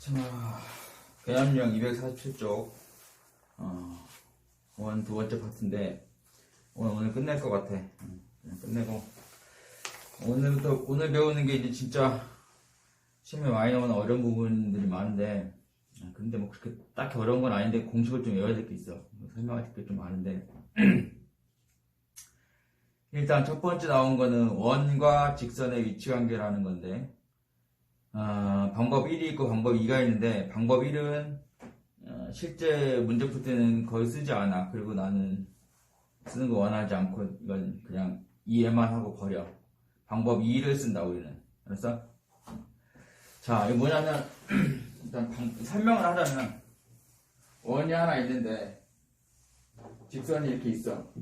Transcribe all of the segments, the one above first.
자, 계엄령 247쪽, 어, 원 두 번째 파트인데, 오늘, 오늘 끝낼 것 같아. 응, 그냥 끝내고. 오늘부터, 오늘 배우는 게 이제 진짜, 시험에 많이 나오는 어려운 부분들이 많은데, 아, 근데 뭐 그렇게 딱히 어려운 건 아닌데, 공식을 좀 외워야 될 게 있어. 설명할 게 좀 많은데. 일단 첫 번째 나온 거는 원과 직선의 위치 관계라는 건데, 아, 방법 1이 있고 방법 2가 있는데 방법 1은 어, 실제 문제 풀 때는 거의 쓰지 않아. 그리고 나는 쓰는 거 원하지 않고 이건 그냥 이해만 하고 버려. 방법 2를 쓴다 우리는. 알았어? 자, 이거 뭐냐면 일단 방- 설명을 하자면 원이 하나 있는데 직선이 이렇게 있어.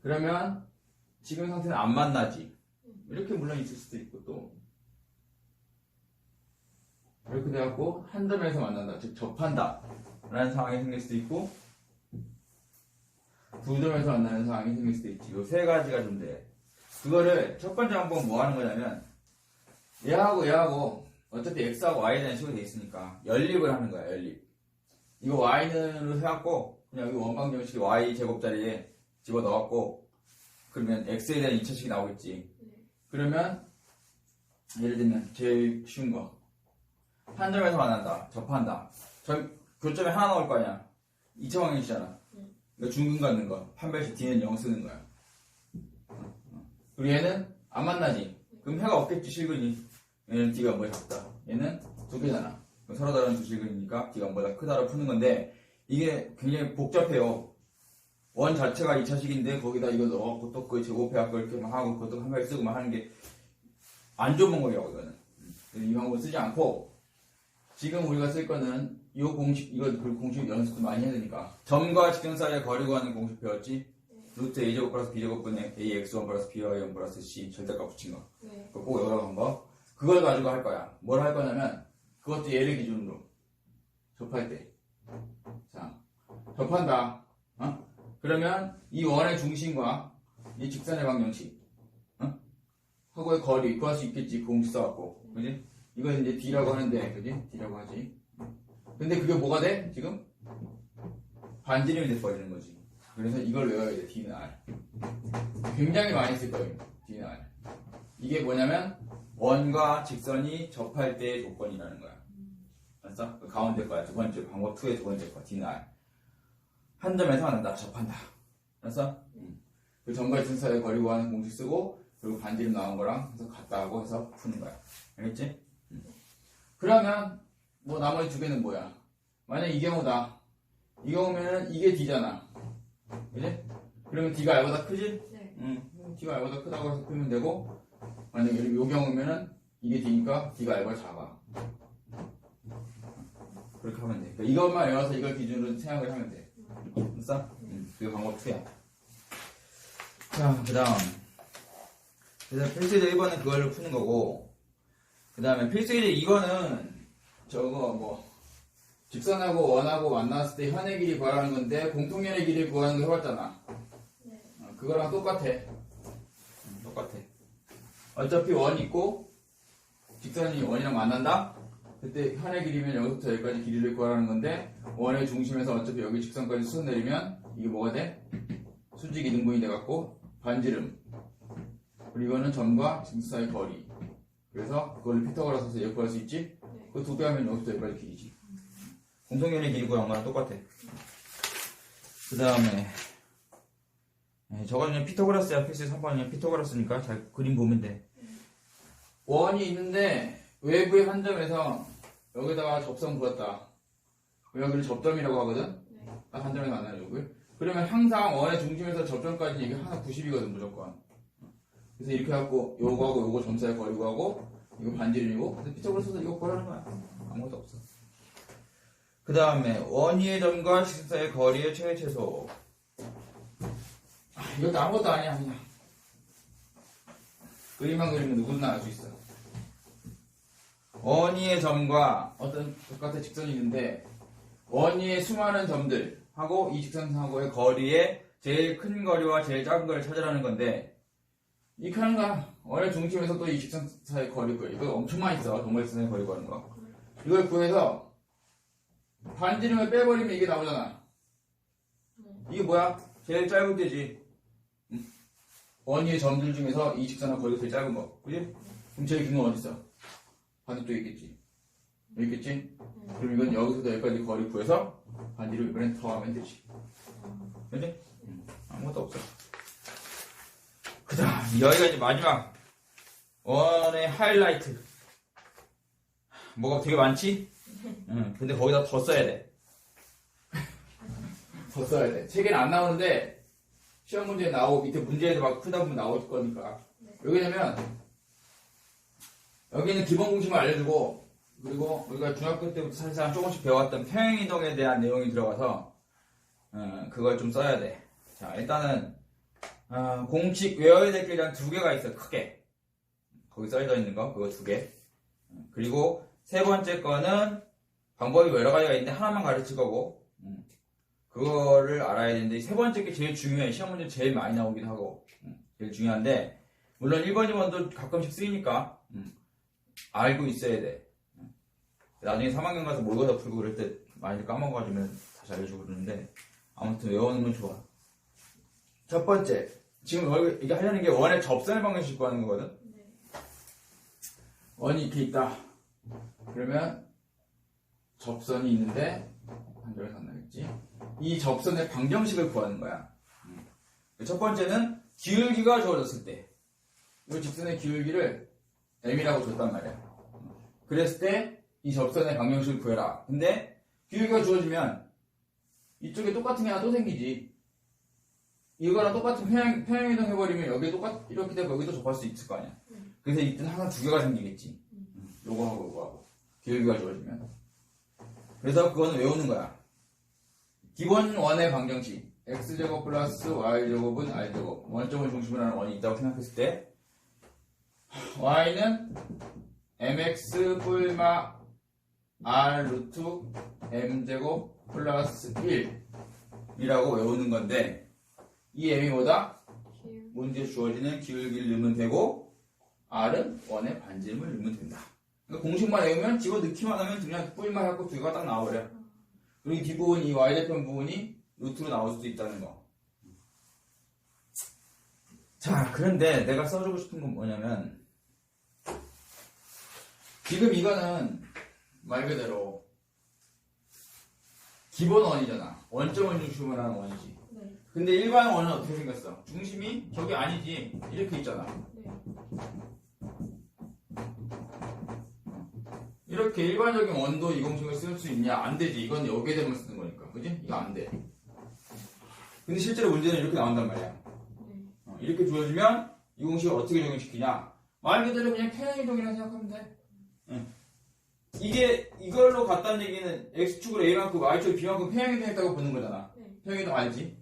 그러면 지금 상태는 안 만나지. 이렇게 물론 있을 수도 있고 또 이렇게 돼갖고 한 점에서 만난다. 즉 접한다 라는 상황이 생길 수도 있고 두 점에서 만나는 상황이 생길 수도 있지. 요 세 가지가 좀돼 그거를 첫 번째 한번 뭐 하는 거냐면 얘하고 얘하고 어차피 x하고 대한 식으로 돼 있으니까 연립을 하는 거야 연립. 이거 y는으로 해갖고 그냥 여기 원방정식이 y 제곱자리에 집어넣었고 그러면 x에 대한 2차식이 나오겠지. 그러면 예를 들면 제일 쉬운 거 한 점에서 만난다. 접한다. 저 교점에 하나 나올 거 아니야. 2차 방정식이잖아. 이거 중근 갖는 거. 판별식 D는 0 쓰는 거야. 그리고 얘는 안 만나지. 그럼 해가 없겠지, 실근이. 얘는 D가 뭐에 작다. 얘는 두 개잖아. 그럼 서로 다른 두 실근이니까 D가 뭐보다 크다로 푸는 건데, 이게 굉장히 복잡해요. 원 자체가 2차식인데, 거기다 이거 넣었고, 또 그 제곱해갖고 이렇게 막 하고, 그것도 한발 쓰고 막 하는 게, 안 좋은 방법이라고, 이거는. 이 방법을 쓰지 않고, 지금 우리가 쓸 거는 이 공식, 이거 그 공식 연습도 많이 해야 되니까. 점과 직선 사이의 거리 구하는 공식 배웠지? 루트 a제곱 플러스 b제곱 분의 ax1 플러스 by1 플러스 c 절대값 붙인 거. 네. 그거 꼭 외우라고 한 거. 그걸 가지고 할 거야. 뭘 할 거냐면, 그것도 얘를 기준으로. 접할 때. 자, 접한다. 어? 그러면 이 원의 중심과 이 직선의 방정식, 어? 하고의 거리 구할 수 있겠지. 그 공식 써갖고. 그지? 이건 이제 D라고 하는데, 그지? D라고 하지. 근데 그게 뭐가 돼? 지금? 반지름이 돼버리는 거지. 그래서 이걸 외워야 돼, D는 R. 굉장히 많이 쓸 거예요, D는 R. 이게 뭐냐면, 원과 직선이 접할 때의 조건이라는 거야. 알았어? 그 가운데 거야. 두 번째, 방법 2의 두 번째 거, D는 R. 한 점에서 만난다, 접한다. 알았어? 음. 그 점과 직선 사이의 거리 구하는 공식 쓰고, 그리고 반지름 나온 거랑 해서 같다 하고 해서 푸는 거야. 알겠지? 그러면 뭐 나머지 두 개는 뭐야? 만약 이 경우다. 이 경우면은 이게 D잖아. 그지? 그러면 D가 R보다 크지? 네. 응. D가 R보다 크다고 해서 풀면 되고 만약에 요 경우면은 이게 D니까 D가 R보다 작아. 그렇게 하면 돼. 그러니까 이것만 외워서 이걸 기준으로 생각을 하면 돼. 됐어? 응. 그게 방법 2야. 자, 그 다음. 그래서 필수제 1번은 그걸로 푸는 거고 그 다음에 필수이제 이거는 저거 뭐 직선하고 원하고 만났을 때 현의 길이 구하라는 건데 공통연의 길이 구하는 거 해봤잖아. 네. 어, 그거랑 똑같아. 음, 똑같아. 어차피 원 있고 직선이 원이랑 만난다? 그때 현의 길이면 여기부터 여기까지 길이를 구하라는 건데 원의 중심에서 어차피 여기 직선까지 수 내리면 이게 뭐가 돼? 수직 이등분이 돼갖고 반지름. 그리고 이거는 점과 직선 사이 거리 그래서 그걸 피타고라스 이렇게 구할 수 있지? 그두배 하면 여기부터 여기까지 길이지. 공통연의 길이고 양과랑 똑같아. 그 다음에 저거는 피타고라스야 필수 3번이면 피타고라스니까 잘 그림 보면 돼. 원이 있는데 외부의 한 점에서 여기다가 접선 그었다. 여기를 접점이라고 하거든? 네. 딱한 점에서 만나는 여기. 그러면 항상 원의 중심에서 접점까지 이게 하나 90이거든 무조건. 그래서 이렇게 해갖고 요거하고 요거 점 사이 거리 구하고 이거 반지름이고 그래서 피타고라스 써서 이거 구하라는 거야. 아무것도 없어. 그 다음에 원위의 점과 직선 사이의 거리의 최대 최소. 아, 이것도 아무것도 아니야 그냥. 그림만 그리면 누구나 알 수 있어. 원위의 점과 어떤 바깥의 직선이 있는데 원위의 수많은 점들 하고 이 직선하고의 거리의 제일 큰 거리와 제일 작은 거리를 찾으라는 건데 하는 거야. 원의 중심에서 또이 직선 사이의 거리 거리 이거 엄청 많이 써. 동물선의 거리 구하는 거. 이걸 구해서 반지름을 빼버리면 이게 나오잖아. 이게 뭐야? 제일 짧은. 응? 원위의 점들 중에서 이 직선은 거리가 제일 짧은 거. 그지? 그럼 제일 긴 건 어디 있어? 반대쪽에 있겠지. 여기 있겠지? 그럼 이건 여기서부터 여기까지 거리 구해서 반지름 이번엔 더하면 되지. 그지? 응. 아무것도 없어. 그 다음, 여기가 이제 마지막. 원의 하이라이트. 뭐가 되게 많지? 응, 근데 거기다 더 써야 돼. 더 써야 돼. 책에는 안 나오는데, 시험 문제에 나오고, 밑에 문제에도 막 풀다 보면 나올 거니까. 여기냐면, 여기는 기본 공식만 알려주고, 그리고 우리가 중학교 때부터 사실상 조금씩 배웠던 평행이동에 대한 내용이 들어가서, 어, 그걸 좀 써야 돼. 자, 일단은, 어, 공식 외워야 될게 일단 두 개가 있어, 크게. 거기 써져 있는 거, 그거 두 개. 그리고 세 번째 거는 방법이 여러 가지가 있는데 하나만 가르칠 거고, 음, 그거를 알아야 되는데, 세 번째 게 제일 중요해. 시험 문제 제일 많이 나오기도 하고, 음, 제일 중요한데, 물론 1번, 2번도 가끔씩 쓰이니까, 음, 알고 있어야 돼. 음. 나중에 3학년 가서 모의고사 풀고 그럴 때 많이 까먹어가지고 다시 알려주고 그러는데, 아무튼 외우는 건 좋아. 첫 번째, 지금 여기 이게 하려는 게 원의 접선의 방정식 구하는 거거든? 원이 이렇게 있다. 그러면 접선이 있는데 반절이 만나겠지. 이 접선의 방정식을 구하는 거야. 음. 첫 번째는 기울기가 주어졌을 때, 이 직선의 기울기를 m이라고 줬단 말이야. 그랬을 때 이 접선의 방정식을 구해라. 근데 기울기가 주어지면 이쪽에 똑같은 게 하나 또 생기지. 이거랑 똑같은 평행, 평행이동 해버리면 여기 똑같, 이렇게 되고 여기도 접할 수 있을 거 아니야. 그래서 이때는 항상 두 개가 생기겠지. 음, 요거하고 요거하고. 기울기가 주어지면. 그래서 그거는 외우는 거야. 기본 원의 방정식. x제곱 플러스 y제곱은 r제곱. 원점을 중심으로 하는 원이 있다고 생각했을 때, y는 mx 뿔마 r 루트 m제곱 플러스 1이라고 외우는 건데, 이 m이 뭐다? 문제 주어지는 기울기를 넣으면 되고 R은 원의 반지름을 넣으면 된다. 그러니까 공식만 외우면 집어 넣기만 하면 그냥 뿔만 해갖고 두 개가 딱 나와버려. 그리고 이 뒷부분, 이 Y대편 부분이 루트로 나올 수도 있다는 거. 자, 그런데 내가 써주고 싶은 건 뭐냐면 지금 이거는 말 그대로 기본 원이잖아. 원점을 중심으로 하는 원이지. 네. 근데 일반 원은 어떻게 생겼어? 중심이 저기 아니지. 이렇게 있잖아. 네. 이렇게 일반적인 원도 이 공식을 쓸 수 있냐? 안 되지. 이건 여기에 대면 쓰는 거니까. 그지? 이거 안 돼. 근데 실제로 문제는 이렇게 나온단 말이야. 네. 어, 이렇게 주어지면 이 공식을 어떻게 적용시키냐? 말 그대로 그냥 평행 이동이라고 생각하면 돼. 응. 이게 이걸로 갔다는 얘기는 x축으로 a만큼 y축 b만큼 평행 이동했다고 보는 거잖아. 네. 평행 이동 알지?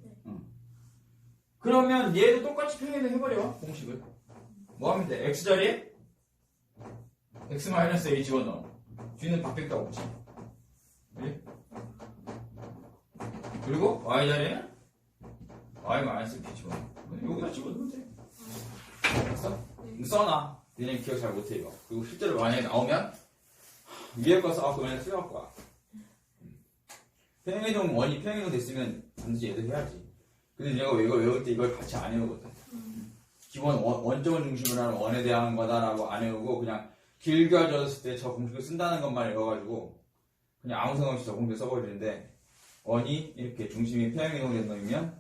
네. 응. 그러면 얘도 똑같이 평행이동 해버려 공식을. 뭐 하면 돼? x 자리에 x-a 집어넣어. 뒤는 빅백도 없지. 그지? 그리고 y 자리에 y-b 집어넣어. 여기다 집어넣으면 돼. 알았어? 네. 써놔. 왜냐면 기억 잘 못해 이거. 그리고 실제로 만약에 나오면 위에 거 써갖고 그냥 쓰여갖고 와. 평행이동 원이 평행이동 됐으면 반드시 얘도 해야지. 근데 내가 이걸 외울 때 이걸 같이 안 외우거든. 기본 원, 원점을 중심으로 하는 원에 대한 거다라고 안 외우고 그냥 길겨졌을 때 저 공식을 쓴다는 것만 외워가지고 그냥 아무 생각 없이 저 공식 써버리는데 원이 이렇게 중심이 평행 이동 된 놈이면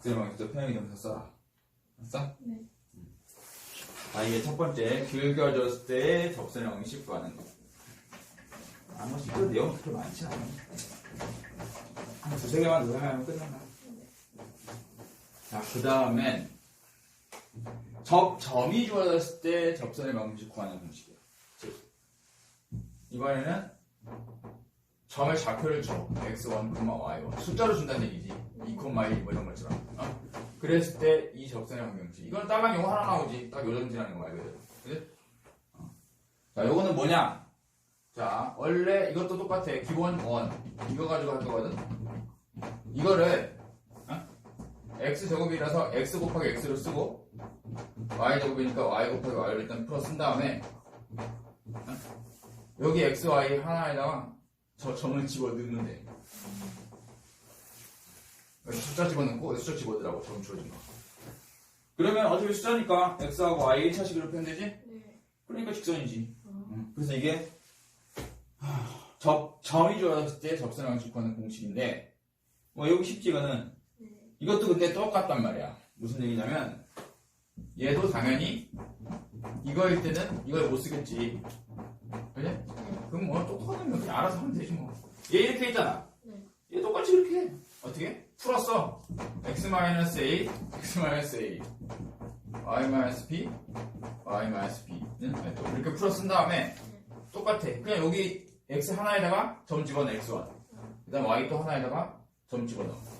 그대로만 평행 이동에서 써라. 알았어? 네. 아, 이게 첫 번째, 길겨졌을 때 접선의 방식 구하는 거. 아무 실제로 내용 그렇게 많지 않아. 한 두세 개만 더 하면 끝난다. 자, 그 다음엔, 접점이 주어졌을 때 접선의 방식 구하는 공식이야. 즉, 이번에는 점의 좌표를 줘. x1, y1. 숫자로 준다는 얘기지. 2, 1, 뭐 이런 것처럼. 어? 그랬을 때 이 접선의 방정식. 이건 딱한 용어 하나 나오지. 딱 요정지라는 거 말고. 그지? 어. 자, 요거는 뭐냐? 자, 원래 이것도 똑같아. 기본 원. 이거 가지고 할 거거든. 이거를 어? X 제곱이라서 x 곱하기 x로 쓰고 y 제곱이니까 y 곱하기 y를 일단 풀어 쓴 다음에 어? 여기 x, y 하나에다가 저 점을 집어 넣으면 돼. 여기 숫자 집어넣고 숫자 집어넣으라고 점 주어진 거. 그러면 어차피 숫자니까 x하고 y 1차식으로 표현되지? 네. 그러니까 직선이지. 어. 음, 그래서 이게 하, 접, 점이 주어졌을 때 접선 방식 구하는 공식인데 뭐 여기 쉽지 이거는 네. 이것도 근데 똑같단 말이야. 무슨 얘기냐면 얘도 당연히 이거일 때는 이걸 못 쓰겠지. 네. 그럼 뭐거 그냥 알아서 하면 되지 뭐. 얘 이렇게 있잖아. 네. 얘 똑같이 그렇게 해. 어떻게? 풀었어. x-a, x-a, y-p, y-p는 또 이렇게 풀어 쓴 다음에 똑같아. 그냥 여기 x 하나에다가 점 집어넣어 x1. 그 다음 y 또 하나에다가 점 집어넣어.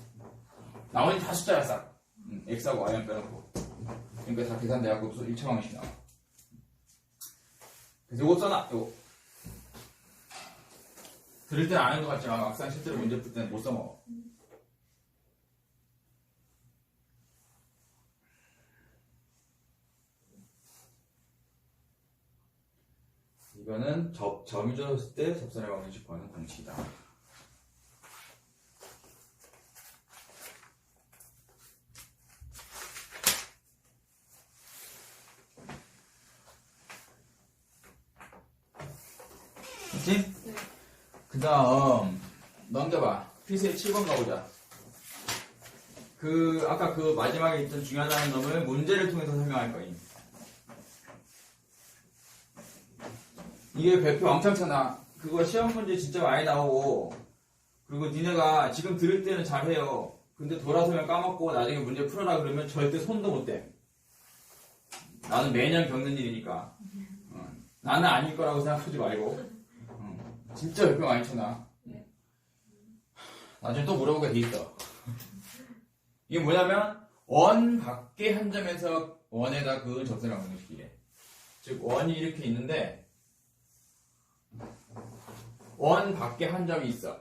나머지 다 숫자야 싹. 음, x하고 y만 빼놓고. 그러니까 다 계산돼갖고 1차 방식 나와. 그래서 요거 써놔. 요거. 들을 때는 아는 것 같지만 막상 실제로 문제 풀 때는 못 써먹어. 이거는 접, 점이 줬을 때 접선의 방정식 구하는 공식이다. 그치? 네. 그 다음 피스의 7번 가보자. 그 아까 그 마지막에 있던 중요하다는 놈을 문제를 통해서 설명할 거임. 이게 별표 왕창잖아 그거 시험 문제 진짜 많이 나오고 그리고 니네가 지금 들을 때는 잘해요. 근데 돌아서면 까먹고 나중에 문제 풀어라 그러면 절대 손도 못 대. 나는 매년 겪는 일이니까. 어, 나는 아닐 거라고 생각하지 말고. 진짜 별표 많이 쳐나. 네. 나중에 또 물어보게 돼 있어. 이게 뭐냐면 원 밖에 한 점에서 원에다 그은 접선의 방정식이래. 즉 원이 이렇게 있는데 원 밖에 한 점이 있어.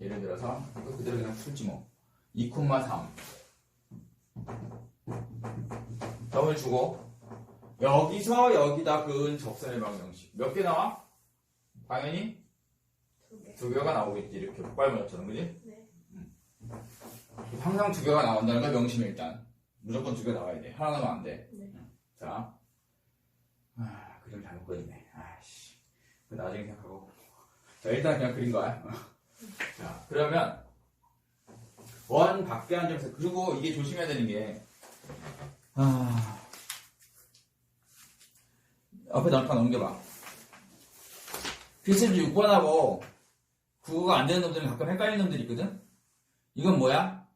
예를 들어서 이거 그대로 그냥 풀지 뭐. 2,3 점을 주고 여기서 여기다 그은 접선의 방정식 몇 개 나와? 당연히 두 개. 개가 나오겠지 이렇게 폭발문처럼. 그지? 네. 항상 두 개가 나온다는 걸 명심해 일단. 무조건 두 개 나와야 돼. 하나 나면 안돼. 네. 자. 아, 그림 잘못 그렸네. 아씨. 그 나중에 생각하고. 자 일단 그냥 그린 거야. 자 그러면 원 밖에 한 점에서 그리고 이게 조심해야 되는 게 아... 앞에 잠깐 넘겨봐. 필수지 6번하고 국어가 안 되는 놈들은 가끔 헷갈리는 놈들이 있거든? 이건 뭐야?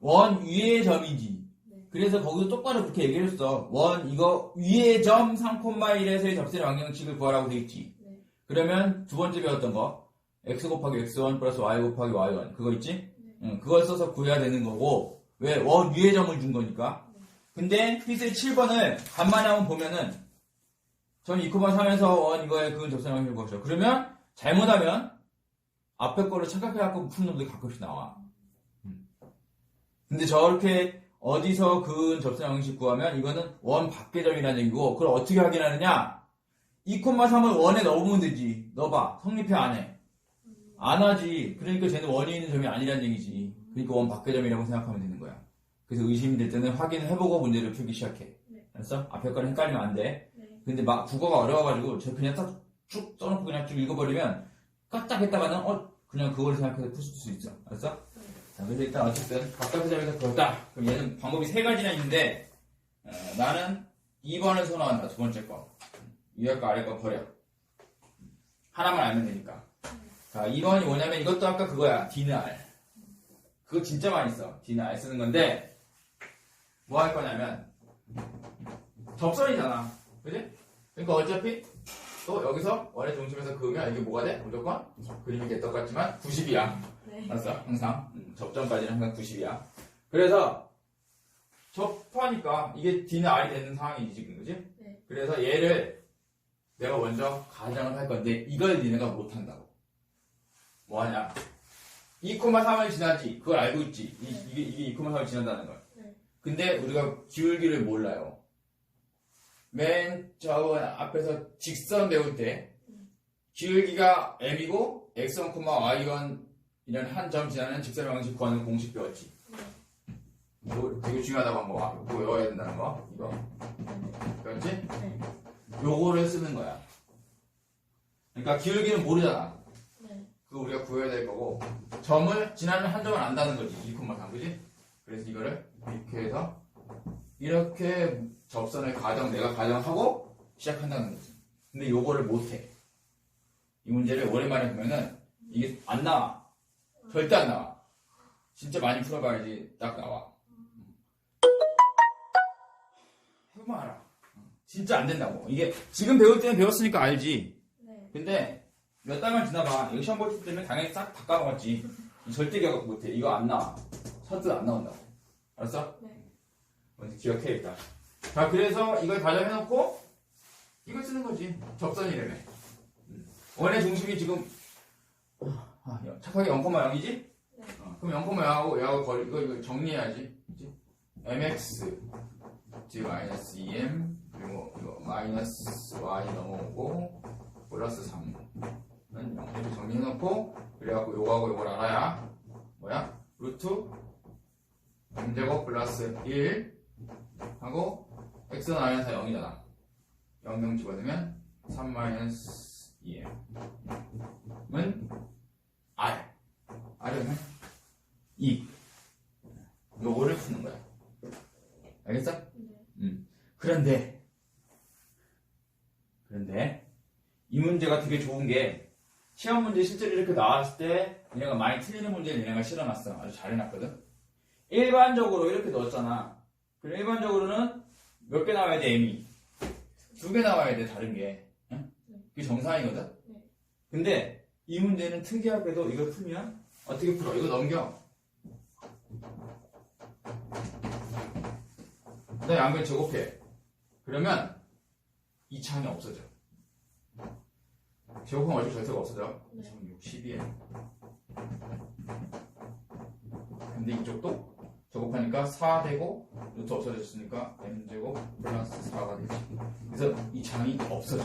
원 위의 점이지. 네. 그래서 거기서 똑바로 그렇게 얘기했어. 원 이거 위의 점 3,1에서의 접선의 방정식을 구하라고 돼 있지. 네. 그러면 두 번째 배웠던 거 x 곱하기 x1 플러스 y 곱하기 y1 그거 있지? 네. 응, 그걸 써서 구해야 되는 거고 왜? 원 위의 점을 준 거니까. 근데 피스의 7번을 간만에 한번 보면은 전 2,3에서 원 이거에 그 접선의 방식을 구하죠. 그러면 잘못하면 앞에 거를 착각해갖고 푸는 놈들이 가끔씩 나와. 음. 근데 저렇게 어디서 그 접선 방식 구하면 이거는 원 밖의 점이라는 얘기고 그걸 어떻게 확인하느냐 2,3을 원에 넣으면 되지 넣어봐 성립해 안 해 안 하지 그러니까 쟤는 원이 있는 점이 아니라는 얘기지 그러니까 원 밖의 점이라고 생각하면 되는 거야 그래서 의심이 될 때는 확인해보고 문제를 풀기 시작해 네. 알았어? 앞에 거는 헷갈리면 안 돼 네. 근데 막 국어가 어려워가지고 저 그냥 딱 쭉 써놓고 그냥 쭉 읽어버리면 까딱 했다가는 어 그냥 그걸 생각해서 풀수 있어 알았어? 자 그래서 일단 어쨌든 바깥의 점에서 그었다. 그럼 얘는 방법이 세 가지나 있는데 어, 나는 2번을 선호한다 두 번째 거. 위에 거 아래 거 버려. 하나만 알면 되니까. 자 2번이 뭐냐면 이것도 아까 그거야 D는 R 그거 진짜 많이 써 D는 R 쓰는 건데 뭐 할 거냐면 접선이잖아. 그지? 그러니까 어차피 또 여기서 원의 중심에서 그으면 이게 뭐가 돼? 무조건 그림이 개떡같지만 90이야. 네. 알았어? 항상 음, 접점까지는 항상 90이야. 그래서 접하니까 이게 D는 R이 되는 상황이지 지금 그지? 네. 그래서 얘를 내가 먼저 가정을 할 건데 이걸 니네가 못한다고. 뭐하냐? 2,3을 지나지 그걸 알고 있지. 이, 이게 이게 2,3을 지난다는 걸. 네. 근데 우리가 기울기를 몰라요. 맨저 앞에서 직선 배울 때 기울기가 m이고 x1, y1 이런 한 점 지나는 직선의 방식 구하는 공식 배웠지. 이거 되게 중요하다고 한번 와. 이거 외워야 된다는 거. 이거 배웠지? 네. 요거를 쓰는 거야. 그러니까 기울기는 모르잖아. 네. 그거 우리가 구해야 될 거고 점을 지나면 한 점을 안다는 거지 2,3 그지? 그래서 이거를 이렇게 해서 이렇게 접선을 가정 내가 가정하고 시작한다는 거지 근데 요거를 못해 이 문제를 오랜만에 보면은 이게 안 나와 절대 안 나와 진짜 많이 풀어봐야지 딱 나와 해보면 알아 진짜 안 된다고 이게 지금 배울 때는 배웠으니까 알지 네. 근데 몇 달만 지나봐. 이거 시험 볼 때면 당연히 싹 다 까먹었지. 절대 기억 못해. 이거 안 나와. 선뜻 안 나온다고. 알았어? 네. 먼저 기억해 일단. 자 그래서 이걸 가정해놓고 이걸 쓰는 거지. 접선이라며. 음. 원의 중심이 지금 아, 착하게 0,0이지? 네. 어, 그럼 0,0하고 얘하고 거리 이거 이거 정리해야지. 그치? mx 2m 그리고 이거 마이너스 y 넘어오고 플러스 3 이렇게 정리해놓고 그래갖고 요거하고 요걸 알아야 뭐야? 루트 m제곱 플러스 1 하고 x는 마이너스 0이잖아 0, 0 집어넣으면 3 마이너스 2m은 r r은 2 요거를 푸는 거야. 알겠어? 네. 그런데 그런데 이 문제가 되게 좋은 게 시험 문제 실제로 이렇게 나왔을 때 얘네가 많이 틀리는 문제를 얘네가 실어놨어. 아주 잘 해놨거든. 일반적으로 이렇게 넣었잖아. 그럼 일반적으로는 몇 개 나와야 돼 m이? 두 개 나와야 돼 다른 게. 응? 그게 정상이거든? 네. 근데 이 문제는 특이하게도 이걸 풀면 어떻게 풀어? 이거 넘겨. 그다음에 양변 제곱해. 그러면 이 창이 없어져. 제곱하면 어차피 절대가 없어져. 네. 12에. 근데 이쪽도 제곱하니까 4 되고 루트 없어졌으니까 m제곱 플러스 4가 되지. 그래서 이 창이 없어져.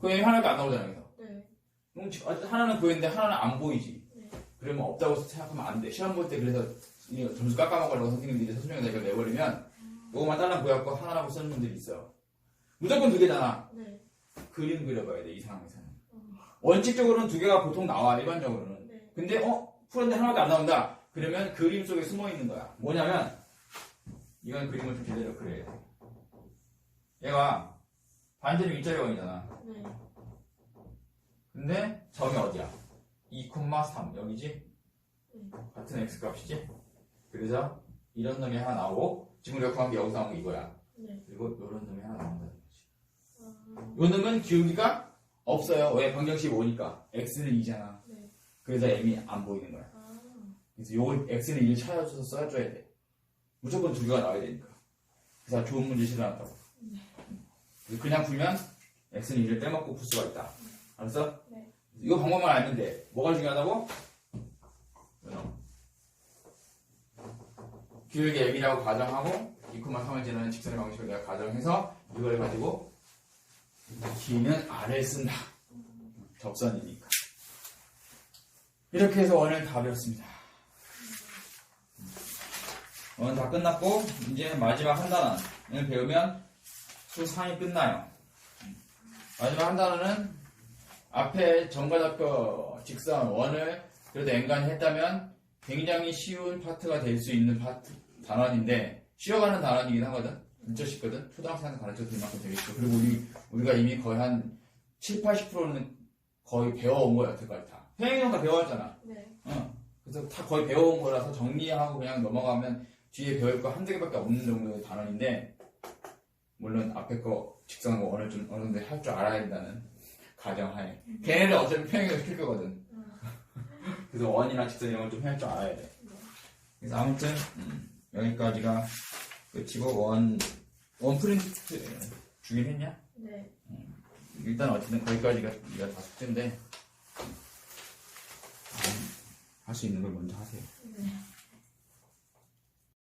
그럼 하나가 안 나오잖아 여기서. 네. 그럼 지- 어쨌든 하나는 보이는데 하나는 안 보이지. 네. 그러면 없다고 생각하면 안 돼. 시험 볼 때 그래서 점수 깎아먹으려고 선생님들이 서술형에다 이걸 내버리면 요거만 잘라 보여갖고 하나라고 쓰는 분들이 있어 무조건 두 개잖아. 네. 그림 그려봐야 돼 이 상황에서는 원칙적으로는 두 개가 보통 나와 일반적으로는. 네. 근데 어? 풀었는데 하나도 안 나온다 그러면 그림 속에 숨어 있는 거야. 뭐냐면 이건 그림을 좀 제대로 그려야 돼. 얘가 반지름 일자리 원이잖아. 네. 근데 점이 어디야? 2,3 여기지? 음. 같은 x 값이지? 그래서 이런 놈이 하나 나오고 지금 우리가 구한 게 여기서 나온 게 이거야. 네. 그리고 이런 놈이 하나 나온다는 거지 아, 이 놈은 기울기가 없어요. 왜? 방정식 5니까. X는 2잖아. 네. 그래서 m이 안 보이는 거야. 아, 그래서 요걸 x는 2를 찾아줘서 써줘야 돼. 무조건 두 개가 나와야 되니까. 그래서 좋은 문제 실어놨다고. 그래서 그냥 풀면 x는 2를 빼먹고 풀 수가 있다. 알았어? 네. 이거 방법만 알면 돼. 뭐가 중요하다고? 기울기 m이라고 가정하고 2,3을 지나는 직선의 방식을 내가 가정해서 이걸 가지고 T는 R을 쓴다. 접선이니까. 이렇게 해서 원을 다 배웠습니다 원다 끝났고 이제 마지막 한 단원을 배우면 수 3이 끝나요. 마지막 한 단원은 앞에 정과잡표 직선 원을 그래도 엔간히 했다면 굉장히 쉬운 파트가 될 수 있는 파트 단원인데 쉬어가는 단원이긴 하거든. 진짜 쉽거든. 초등학생한테 가르쳐도 될 만큼 되겠고 그리고 우리 우리가 이미 거의 한 7, 80%는 거의 배워온 거야 여태까지 다. 다 배워왔잖아. 네. 어. 그래서 다 거의 배워온 거라서 정리하고 그냥 넘어가면 뒤에 배울 거 한두 개밖에 없는 정도의 단원인데 물론 앞에 거 직선과 원을 좀 어느 정도 할 줄 알아야 된다는 가정하에. 걔네를 어차피 평행을 시킬 거거든. 그래서 원이나 직선 이런 걸 좀 할 줄 알아야 돼. 그래서 아무튼 음, 여기까지가 끝이고 원, 원 프린트 주긴 했냐? 네. 일단 어쨌든 거기까지가 우리가 다 숙제인데 할수 있는 걸 먼저 하세요. 네.